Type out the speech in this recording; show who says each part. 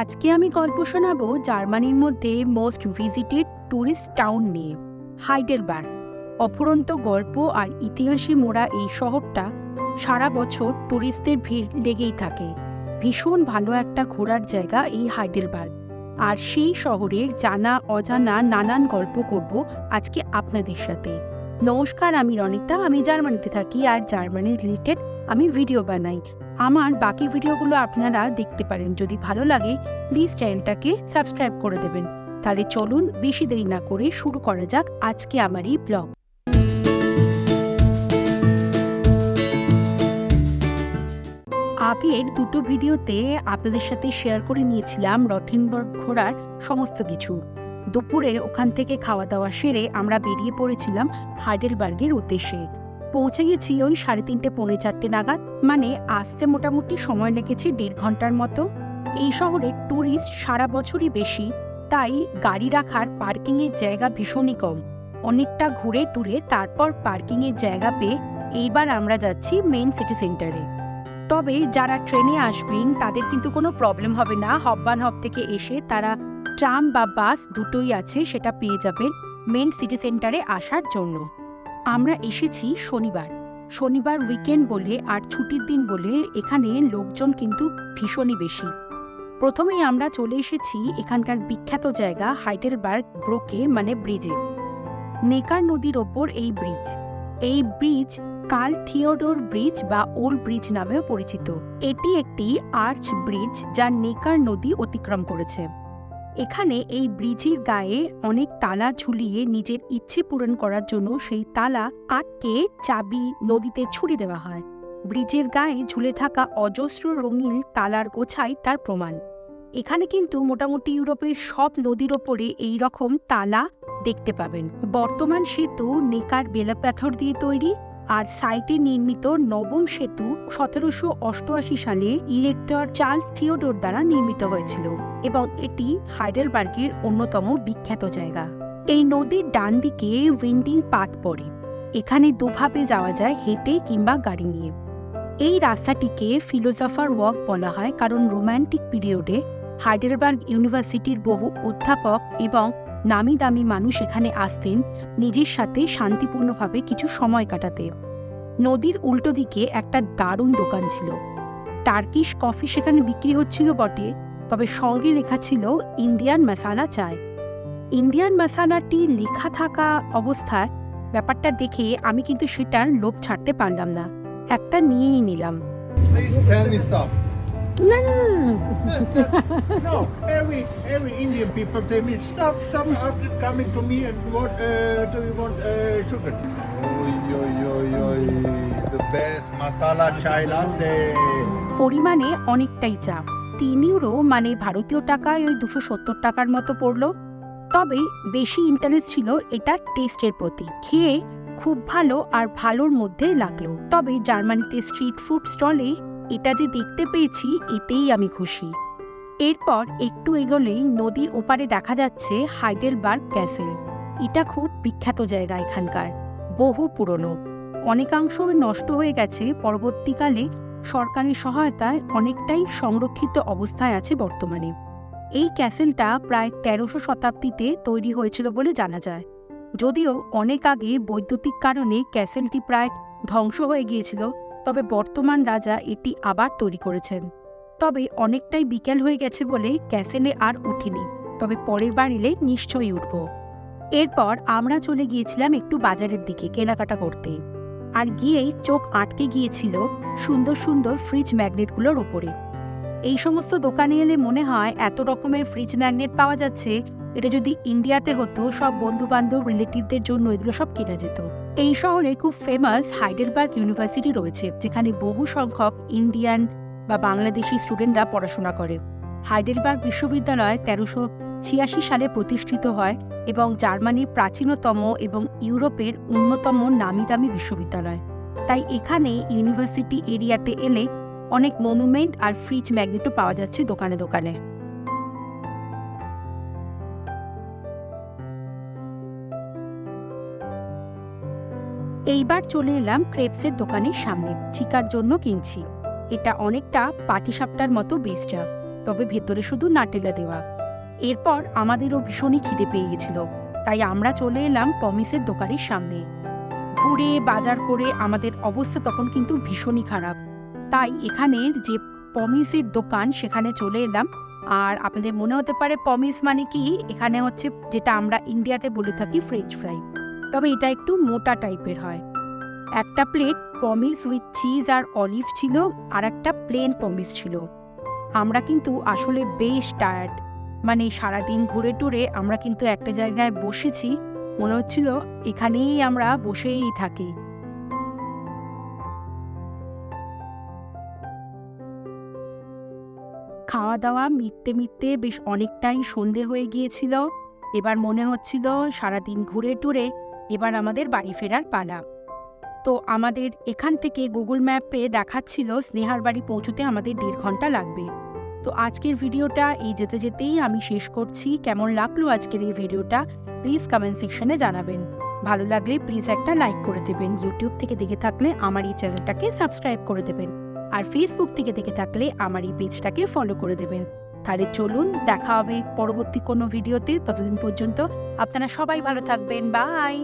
Speaker 1: আজকে আমি গল্প শোনাবো জার্মানির মধ্যে মোস্ট ভিজিটেড ট্যুরিস্ট টাউন নিয়ে, হাইডেলবার্গ। অফুরন্ত গল্প আর ইতিহাসে মোড়া এই শহরটা সারা বছর ট্যুরিস্টদের ভিড় লেগেই থাকে। ভীষণ ভালো একটা ঘোরার জায়গা এই হাইডেলবার্গ। আর সেই শহরের জানা, অজানা নানান গল্প করব আজকে আপনাদের সাথে। নমস্কার, আমি রনিতা, আমি জার্মানিতে থাকি আর জার্মানির রিলেটেড আমি ভিডিও বানাই। আমার বাকি ভিডিওগুলো আপনারা দেখতে পারেন। যদি ভালো লাগে প্লিজ চ্যানেলটাকে সাবস্ক্রাইব করে দেবেন। তাহলে চলুন বেশি দেরি না করে শুরু করা যাক আজকে আমার এই ব্লগ আগের দুটো ভিডিওতে আপনাদের সাথে শেয়ার করে নিয়েছিলাম রথেনবর্গ ঘোরার সমস্ত কিছু। দুপুরে ওখান থেকে খাওয়া দাওয়া সেরে আমরা বেরিয়ে পড়েছিলাম হাইডেলবার্গের উদ্দেশ্যে। পৌঁছে গেছি ওই সাড়ে তিনটে, পৌনে চারটে নাগাদ। মানে আসতে মোটামুটি সময় লেগেছে দেড় ঘণ্টার মতো। এই শহরে ট্যুরিস্ট সারা বছরই বেশি, তাই গাড়ি রাখার পার্কিংয়ের জায়গা ভীষণই কম। অনেকটা ঘুরে টুরে তারপর পার্কিংয়ের জায়গা পেয়ে এইবার আমরা যাচ্ছি মেইন সিটি সেন্টারে তবে যারা ট্রেনে আসবেন, তাদের কিন্তু কোনো প্রবলেম হবে না। হব্বান হব থেকে এসে তারা ট্রাম বা বাস দুটোই আছে, সেটা পেয়ে যাবেন মেন সিটি সেন্টারে আসার জন্য। আমরা এসেছি শনিবার। শনিবার উইকেন্ড বলে আর ছুটির দিন বলে এখানে লোকজন কিন্তু ভীষণই বেশি। প্রথমেই আমরা চলে এসেছি এখানকার বিখ্যাত জায়গা হাইডেলবার্গ ব্রোকে মানে ব্রিজে নেকার নদীর ওপর এই ব্রিজ এই ব্রিজ কাল থিওডোর ব্রিজ বা ওল্ড ব্রিজ নামেও পরিচিত। এটি একটি আর্চ ব্রিজ যা নেকার নদী অতিক্রম করেছে। এখানে এই ব্রিজের গায়ে অনেক তালা ঝুলিয়ে নিজের ইচ্ছে পূরণ করার জন্য সেই তালা আটকে চাবি নদীতে ছুড়ে দেওয়া হয়। ব্রিজের গায়ে ঝুলে থাকা অজস্র রঙিন তালার গোছাই তার প্রমাণ। এখানে কিন্তু মোটামুটি ইউরোপের সব নদীর ওপরে এই রকম তালা দেখতে পাবেন। বর্তমান সেতু নেকার বেলাপাথর দিয়ে তৈরি। আর সাইটে নির্মিত নবম সেতু সতেরোশো অষ্টআশি সালে ইলেক্টর চার্লস থিওডোর দ্বারা নির্মিত হয়েছিল এবং এটি হাইডেলবার্গের অন্যতম বিখ্যাত জায়গা। এই নদীর ডান দিকে উইন্ডিং পাত পড়ে। এখানে দুভাবে যাওয়া যায় হেঁটে কিংবা গাড়ি নিয়ে। এই রাস্তাটিকে ফিলোসফার ওয়াক বলা হয় কারণ রোম্যান্টিক পিরিয়ডে হাইডেলবার্গ ইউনিভার্সিটির বহু অধ্যাপক এবং নামি দামি মানুষ এখানে আসতেন নিজের সাথে শান্তিপূর্ণভাবে কিছু সময় কাটাতে। নদীর উল্টো দিকে একটা দারুণ দোকান ছিল। টার্কিশ কফি সেখানে বিক্রি হচ্ছিল বটে তবে সঙ্গে লেখা ছিল ইন্ডিয়ান মাসালা চায় ইন্ডিয়ান মাসালাটি লেখা থাকা অবস্থায় ব্যাপারটা দেখে আমি কিন্তু সেটার লোভ ছাড়তে পারলাম না। একটা নিয়েই নিলাম. না না
Speaker 2: No, every every Indian people tell me stop, stop after coming to me and what uh, do we want uh, sugar? Oi, oi, oi, oi, the best masala chai latte.
Speaker 1: পরিমাণে অনেকটাই চা তিন ইউরো মানে ভারতীয় টাকায় ওই দুশো সত্তর টাকার মতো পড়ল তবে বেশি ইন্টারেস্ট ছিল এটার টেস্টের প্রতি খেয়ে খুব ভালো আর ভালোর মধ্যে লাগল তবে জার্মানিতে স্ট্রিট ফুড স্টলে এটা যে দেখতে পেয়েছি, এতেই আমি খুশি। এরপর একটু এগোলেই নদীর ওপারে দেখা যাচ্ছে হাইডেলবার্গ ক্যাসেল। এটা খুব বিখ্যাত জায়গা এখানকার, বহু পুরনো। অনেকাংশ নষ্ট হয়ে গেছে, পরবর্তীকালে সরকারি সহায়তায় অনেকটাই সংরক্ষিত অবস্থায় আছে বর্তমানে। এই ক্যাসেলটা প্রায় তেরোশো শতাব্দীতে তৈরি হয়েছিল বলে জানা যায়। যদিও অনেক আগে বৈদ্যুতিক কারণে ক্যাসেলটি প্রায় ধ্বংস হয়ে গিয়েছিল তবে বর্তমান রাজা এটি আবার তৈরি করেছেন। তবে অনেকটাই বিকেল হয়ে গেছে বলে ক্যাসেলে আর উঠিনি, তবে পরের বার এলে নিশ্চয়ই উঠব। এরপর আমরা চলে গিয়েছিলাম একটু বাজারের দিকে কেনাকাটা করতে। আর গিয়েই চোখ আটকে গিয়েছিল সুন্দর সুন্দর ফ্রিজ ম্যাগনেটগুলোর ওপরে। এই সমস্ত দোকানে এলে মনে হয় এত রকমের ফ্রিজ ম্যাগনেট পাওয়া যাচ্ছে, এটা যদি ইন্ডিয়াতে হতো সব বন্ধু বান্ধব রিলেটিভদের জন্য এগুলো সব কেনা যেত। এই শহরে খুব ফেমাস হাইডেলবার্গ ইউনিভার্সিটি রয়েছে, যেখানে বহু সংখ্যক ইন্ডিয়ান বা বাংলাদেশি স্টুডেন্টরা পড়াশোনা করে। হাইডেলবার্গ বিশ্ববিদ্যালয় তেরোশো ছিয়াশি সালে প্রতিষ্ঠিত হয় এবং জার্মানির প্রাচীনতম এবং ইউরোপের অন্যতম নামি দামি বিশ্ববিদ্যালয়। তাই এখানে ইউনিভার্সিটি এরিয়াতে এলে অনেক মনুমেন্ট আর ফ্রিজ ম্যাগনেটও পাওয়া যাচ্ছে দোকানে দোকানে। এইবার চলে এলাম ক্রেপসের দোকানের সামনে চিকার জন্য কিনছি। এটা অনেকটা পাটিসাপটার মতো বেসটা তবে ভেতরে শুধু নাটেলা দেওয়া। এরপর আমাদেরও ভীষণই খিদে পেয়ে গেছিল, তাই আমরা চলে এলাম পমিসের দোকানের সামনে। ঘুরে বাজার করে আমাদের অবস্থা তখন কিন্তু ভীষণই খারাপ। তাই এখানের যে পমিসের দোকান, সেখানে চলে এলাম। আর আপনাদের মনে হতে পারে পমিস মানে কি? এখানে হচ্ছে যেটা আমরা ইন্ডিয়াতে বলে থাকি ফ্রেঞ্চ ফ্রাই তবে এটা একটু মোটা টাইপের হয়। একটা প্লেট পমিস উইথ চিজ আর অলিভ ছিল আর একটা প্লেন পমিস ছিল। আমরা কিন্তু আসলে বেশ টায়ার্ড। মানে সারাদিন ঘুরে টুরে আমরা কিন্তু একটা জায়গায় বসেছি, মনে হচ্ছিল এখানেই আমরা বসেই থাকি। খাওয়া দাওয়া মিটতে মিটতে বেশ অনেকটাই সন্ধে হয়ে গিয়েছিল। এবার মনে হচ্ছিল সারাদিন ঘুরে টুরে এবার আমাদের বাড়ি ফেরার পালা। তো আমাদের এখান থেকে গুগল ম্যাপে দেখাচ্ছিল স্নেহার বাড়ি পৌঁছতে আমাদের দেড় ঘণ্টা লাগবে। তো আজকের ভিডিওটা এই যেতে যেতেই আমি শেষ করছি। কেমন লাগল আজকের এই ভিডিওটা? প্লিজ কমেন্ট সেকশনে জানাবেন। ভালো লাগলে প্লিজ একটা লাইক করে দেবেন। ইউটিউব থেকে দেখে থাকলে আমার এই চ্যানেলটাকে সাবস্ক্রাইব করে দেবেন। আর ফেসবুক থেকে দেখে থাকলে আমার এই পেজটাকে ফলো করে দেবেন। তাহলে চলুন দেখা হবে পরবর্তী কোনো ভিডিওতে ততদিন পর্যন্ত আপনারা সবাই ভালো থাকবেন। বাই